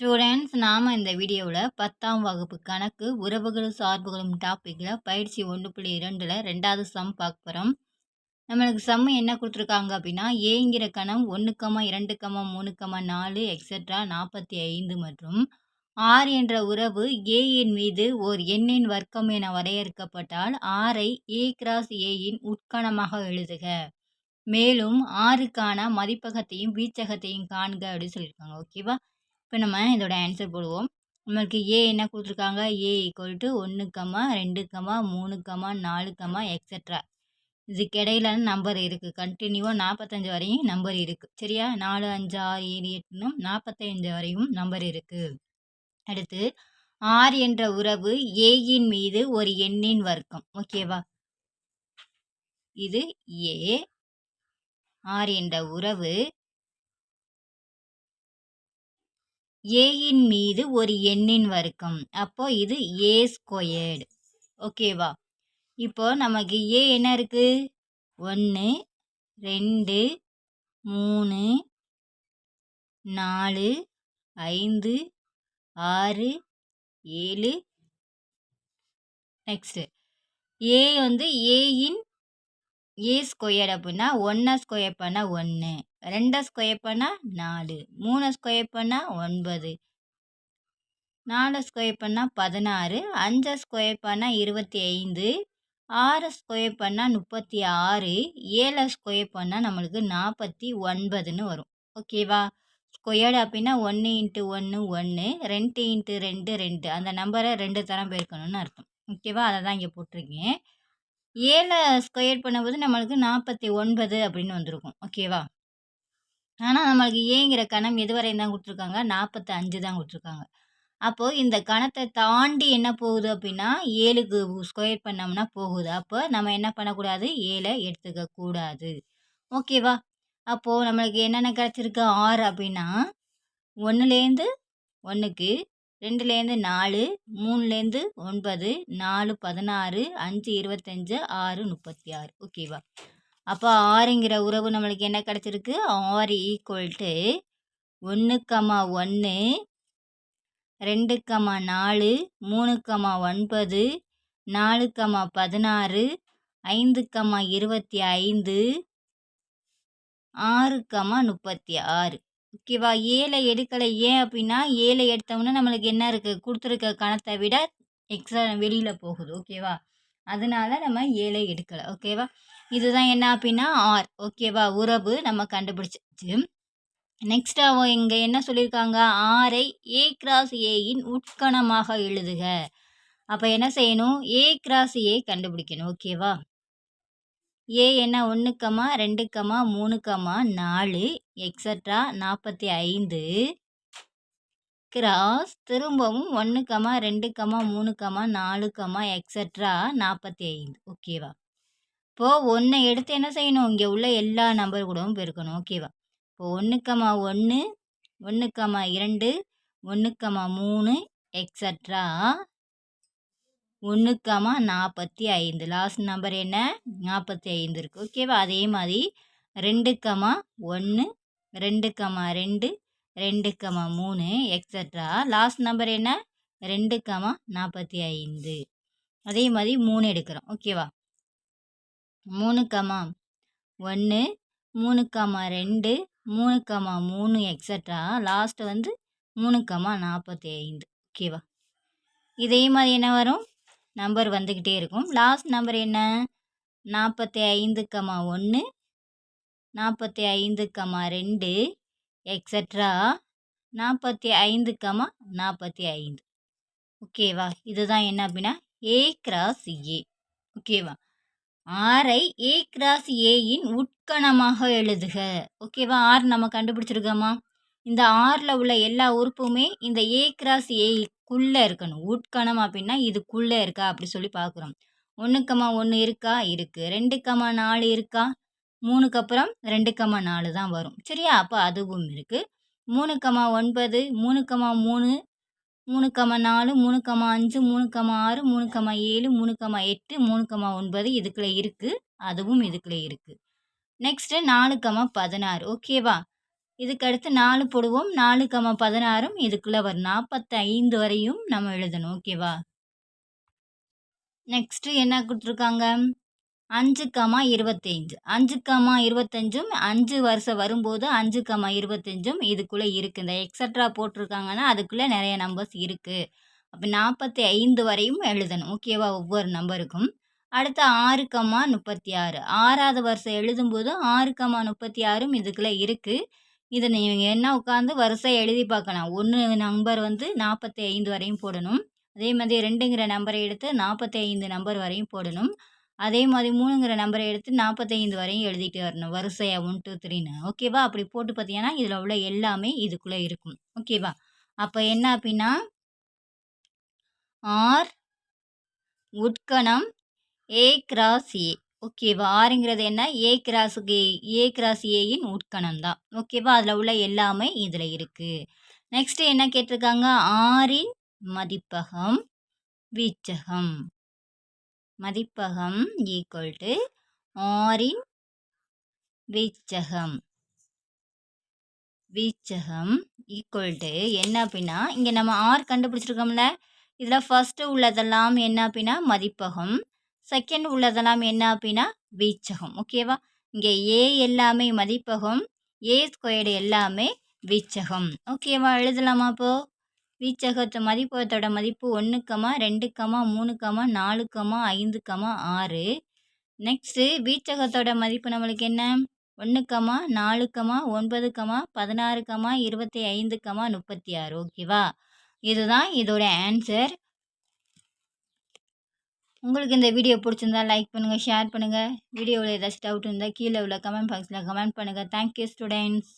Students நாம் இந்த வீடியோவில் பத்தாம் வகுப்பு கணக்கு உறவுகளும் சார்புகளும் டாப்பிக்கில் பயிற்சி ஒன்று புள்ளி இரண்டில் ரெண்டாவது சம் பார்க்க போகிறோம் நம்மளுக்கு சம் என்ன கொடுத்துருக்காங்க அப்படின்னா ஏங்கிற கணம் ஒன்றுக்கமா மூணு கம்மா நாலு எக்ஸெட்ரா நாற்பத்தி ஐந்து மற்றும் ஆர் என்ற உறவு ஏயின் மீது ஓர் எண்ணின் வர்க்கம் என வரையறுக்கப்பட்டால் ஆரை ஏ கிராஸ் ஏயின் உட்கணமாக எழுதுக. மேலும் ஆறுக்கான மதிப்பகத்தையும் வீச்சகத்தையும் காண்க அப்படின்னு சொல்லியிருக்காங்க ஓகேவா இப்போ நம்ம இதோட ஆன்சர் போடுவோம். நம்மளுக்கு ஏ என்ன கொடுத்துருக்காங்க? ஏ ஈக்குவல் டு ஒன்று கம்மா ரெண்டு கம்மா மூணு கம்மா நாலு கம்மா எக்ஸட்ரா இதுக்கு இடையில நம்பர் இருக்குது கண்டினியூவாக நாற்பத்தஞ்சு வரையும் நம்பர் இருக்குது சரியா? நாலு அஞ்சு ஆறு ஏழு எட்டுன்னு நாற்பத்தஞ்சு வரையும் நம்பர் இருக்குது அடுத்து ஆர் என்ற உறவு ஏயின் மீது ஒரு எண்ணின் வர்க்கம். ஓகேவா இது ஏ ஆர் என்ற உறவு ஏயின் மீது ஒரு எண்ணின் வர்க்கம். அப்போ இது ஏ ஸ்கொயர்டு. ஓகேவா இப்போ நமக்கு ஏ என்ன இருக்கு? ஒன்று ரெண்டு மூணு நாலு ஐந்து ஆறு ஏழு. நெக்ஸ்ட்டு ஏ வந்து ஏயின் E ஏ ஸ்கொயர் அப்படின்னா ஒன்றை ஸ்கொயர் பண்ணால் ஒன்று ரெண்டை ஸ்கொயர் பண்ணால் நாலு மூணை ஸ்கொயர் பண்ணால் ஒன்பது நாலு ஸ்கொயர் பண்ணால் பதினாறு அஞ்சை ஸ்கொயர் பண்ணால் இருபத்தி ஐந்து ஆறு ஸ்கொயர் பண்ணால் முப்பத்தி ஆறு ஏழை ஸ்கொயர் பண்ணால் நம்மளுக்கு நாற்பத்தி ஒன்பதுன்னு வரும் ஓகேவா ஸ்கொயர்டு அப்படின்னா ஒன்று இன்ட்டு ஒன்று ஒன்று ரெண்டு இன்ட்டு ரெண்டு ரெண்டு. அந்த நம்பரை ரெண்டு தரம் பெருக்கணும்னு அர்த்தம். ஓகேவா அதை தான் இங்கே போட்டிருக்கேன். ஏழை ஸ்கொயர் பண்ணும்போது நம்மளுக்கு நாற்பத்தி ஒன்பது அப்படின்னு வந்திருக்கும். ஓகேவா? ஆனால் நம்மளுக்கு ஏங்கிற கணம் எது தான் கொடுத்துருக்காங்க? நாற்பத்தி அஞ்சு தான் கொடுத்துருக்காங்க. அப்போது இந்த கணத்தை தாண்டி என்ன போகுது அப்படின்னா ஏழுக்கு ஸ்கொயர் பண்ணோம்னா போகுது. அப்போ நம்ம என்ன பண்ணக்கூடாது? ஏழை எடுத்துக்க கூடாது. ஓகேவா? அப்போது நம்மளுக்கு என்னென்ன கிடச்சிருக்கு? ஆறு அப்படின்னா ஒன்றுலேருந்து ஒன்றுக்கு ரெண்டுலேருந்து நாலு மூணுலேருந்து ஒன்பது நாலு பதினாறு அஞ்சு இருபத்தஞ்சு ஆறு முப்பத்தி ஆறு ஓகேவா? அப்போ ஆறுங்கிற உறவு நம்மளுக்கு என்ன கிடச்சிருக்கு? ஆறு ஈக்குவல் டு ஒன்று கமா ஒன்று ரெண்டு கமா நாலு மூணு கமா ஒன்பது நாலு கமா பதினாறு ஐந்து கமா இருபத்தி ஐந்து ஆறு கமா முப்பத்தி ஆறு ஓகேவா? ஏழை எடுக்கலை. ஏன் அப்படின்னா ஏழை எடுத்தோம்னா நம்மளுக்கு என்ன இருக்குது கொடுத்துருக்க கணத்தை விட எக்ஸ்ட்ரா வெளியில் போகுது. ஓகேவா? அதனால நம்ம ஏழை எடுக்கலை. ஓகேவா? இதுதான் என்ன அப்படின்னா ஆர் ஓகேவா? உறவு நம்ம கண்டுபிடிச்சிச்சு. நெக்ஸ்ட் அவன் இங்கே என்ன சொல்லியிருக்காங்க? ஆரை ஏ கிராஸ் ஏயின் உட்கணமாக எழுதுக. அப்போ என்ன செய்யணும்? ஏ கிராஸ் ஏ கண்டுபிடிக்கணும். ஓகேவா? ஏ என்ன ஒன்றுக்கம்மா ரெண்டுக்கம்மா மூணுக்கம்மா நாலு எக்ஸட்ரா நாற்பத்தி ஐந்து கிராஸ் திரும்பவும் ஒன்றுக்கம்மா ரெண்டுக்கம்மா மூணுக்கம்மா நாலுக்கம்மா எக்ஸட்ரா நாற்பத்தி ஐந்து ஓகேவா இப்போது ஒன்றை எடுத்து என்ன செய்யணும்? இங்கே உள்ள எல்லா நம்பர் கூடவும் பெருக்கணும். ஓகேவா இப்போ ஒன்றுக்கம்மா ஒன்று ஒன்றுக்கம்மா இரண்டு ஒன்றுக்கம்மா மூணு எக்ஸட்ரா ஒன்றுக்கமா நாற்பத்தி ஐந்து. லாஸ்ட் நம்பர் என்ன? நாற்பத்தி ஐந்து இருக்குது ஓகேவா அதே மாதிரி ரெண்டுக்கமா ஒன்று ரெண்டுக்கமா ரெண்டு ரெண்டுக்கமா மூணு எக்ஸட்ரா லாஸ்ட் நம்பர் என்ன? ரெண்டுக்கமா நாற்பத்தி ஐந்து. அதே மாதிரி மூணு எடுக்கிறோம். ஓகேவா மூணுக்கமா ஒன்று மூணுக்கமா ரெண்டு மூணுக்கமா மூணு எக்ஸட்ரா லாஸ்ட்டு வந்து மூணுக்கமா நாற்பத்தி ஐந்து. ஓகேவா இதே மாதிரி என்ன வரும்? நம்பர் வந்துக்கிட்டே இருக்கும். லாஸ்ட் நம்பர் என்ன? நாற்பத்தி ஐந்து கமா ஒன்று நாற்பத்தி ஐந்து கமா ரெண்டு எக்ஸட்ரா நாற்பத்தி ஐந்து கமா நாற்பத்தி ஐந்து ஓகேவா இதுதான் என்ன அப்படின்னா ஏ கிராஸ் ஏ ஓகேவா ஆரை ஏ கிராஸ் ஏயின் உட்கணமாக எழுதுக. ஓகேவா ஆர் நம்ம கண்டுபிடிச்சிருக்கோமா? இந்த ஆறில் உள்ள எல்லா உறுப்புமே இந்த ஏ கிராஸ் ஏ குள்ளே இருக்கணும். உட்கணம் அப்படின்னா இதுக்குள்ளே இருக்கா அப்படி சொல்லி பார்க்குறோம் ஒன்றுக்கம்மா ஒன்று இருக்கா? இருக்குது ரெண்டுக்கம்மா நாலு இருக்கா? மூணுக்கு அப்புறம் ரெண்டுக்கம்மா நாலு தான் வரும். சரியா? அப்போ அதுவும் இருக்குது மூணுக்கம்மா ஒன்பது மூணுக்கம்மா மூணு மூணுக்கம்மா நாலு மூணுக்கம்மா அஞ்சு மூணுக்கம்மா ஆறு மூணுக்கம்மா ஏழு மூணுக்கம்மா எட்டு மூணுக்கம்மா ஒன்பது இதுக்குள்ளே இருக்குது அதுவும் இதுக்குள்ளே இருக்குது நெக்ஸ்ட்டு நாலுக்கம்மா பதினாறு. ஓகேவா? இதுக்கு அடுத்து நாலு போடுவோம். நாலு கமா பதினாறும் இதுக்குள்ளே வரும் நாற்பத்தி ஐந்து வரையும் நம்ம எழுதணும். ஓகேவா? நெக்ஸ்ட்டு என்ன கொடுத்துருக்காங்க? அஞ்சு கமா இருபத்தஞ்சு அஞ்சு கமா இருபத்தஞ்சும் அஞ்சு வருஷம் வரும்போது அஞ்சு கமா இருபத்தஞ்சும் இதுக்குள்ளே இருக்குது இந்த எக்ஸட்ரா போட்டிருக்காங்கன்னா அதுக்குள்ளே நிறைய நம்பர்ஸ் இருக்குது அப்போ நாற்பத்தி ஐந்து வரையும் எழுதணும். ஓகேவா? ஒவ்வொரு நம்பருக்கும் அடுத்து ஆறு கமா முப்பத்தி ஆறு. ஆறாவது வருஷம் எழுதும்போது ஆறு கமா முப்பத்தி ஆறும் இதுக்குள்ளே இருக்குது இதை நீங்கள் என்ன உட்காந்து வரிசையை எழுதி பார்க்கலாம். ஒன்று நம்பர் வந்து நாற்பத்தி ஐந்து வரையும் போடணும். அதே மாதிரி ரெண்டுங்கிற நம்பரை எடுத்து நாற்பத்தி ஐந்து நம்பர் வரையும் போடணும். அதே மாதிரி மூணுங்கிற நம்பரை எடுத்து நாற்பத்தைந்து வரையும் எழுதிட்டு வரணும். வரிசையாக ஒன் டூ த்ரீன்னு ஓகேவா அப்படி போட்டு பார்த்தீங்கன்னா இதில் உள்ள எல்லாமே இதுக்குள்ளே இருக்கும். ஓகேவா அப்போ என்ன அப்படின்னா ஆர் உட்கணம் ஏ கிராஸ் ஏ ஓகேவா ஆறுங்கிறது என்ன? ஏ கிராஸுக்கு ஏ கிராஸ் ஏயின் உட்கணம் தான் ஓகேவா அதில் உள்ள எல்லாமே இதில் இருக்குது நெக்ஸ்ட்டு என்ன கேட்டிருக்காங்க? ஆறின் மதிப்பகம் வீச்சகம். மதிப்பகம் ஈக்குவல் டு ஆறின் வீச்சகம். வீச்சகம் ஈக்குவல் டு என்ன அப்படின்னா இங்கே நம்ம ஆர் கண்டுபிடிச்சிருக்கோம்ல. இதில் ஃபஸ்ட்டு உள்ளதெல்லாம் என்ன அப்படின்னா மதிப்பகம் செகண்ட் உள்ளதெல்லாம் என்ன அப்படின்னா வீச்சகம். ஓகேவா இங்கே ஏ எல்லாமே மதிப்பகம் ஏ ஸ்கொயர்டு எல்லாமே வீச்சகம். ஓகேவா எழுதலாமா அப்போது வீச்சகத்து மதிப்பகத்தோட மதிப்பு ஒன்று கமா ரெண்டு கமா மூணு கமா நாலு கமா ஐந்து கமா ஆறு. நெக்ஸ்ட்டு வீச்சகத்தோட மதிப்பு நம்மளுக்கு என்ன? ஒன்று கமா நாலு கமா ஒன்பது கமா பதினாறு கமா இருபத்தி ஐந்து கமா முப்பத்தி ஆறு. ஓகேவா இதுதான் இதோட ஆன்சர் உங்களுக்கு இந்த வீடியோ பிடிச்சிருந்தா லைக் பண்ணுங்கள் ஷேர் பண்ணுங்கள் வீடியோவில் ஏதாச்சும் டவுட் இருந்தால் கீழே உள்ள கமெண்ட் பாக்ஸில் கமெண்ட் பண்ணுங்கள் தேங்க்யூ ஸ்டூடெண்ட்ஸ்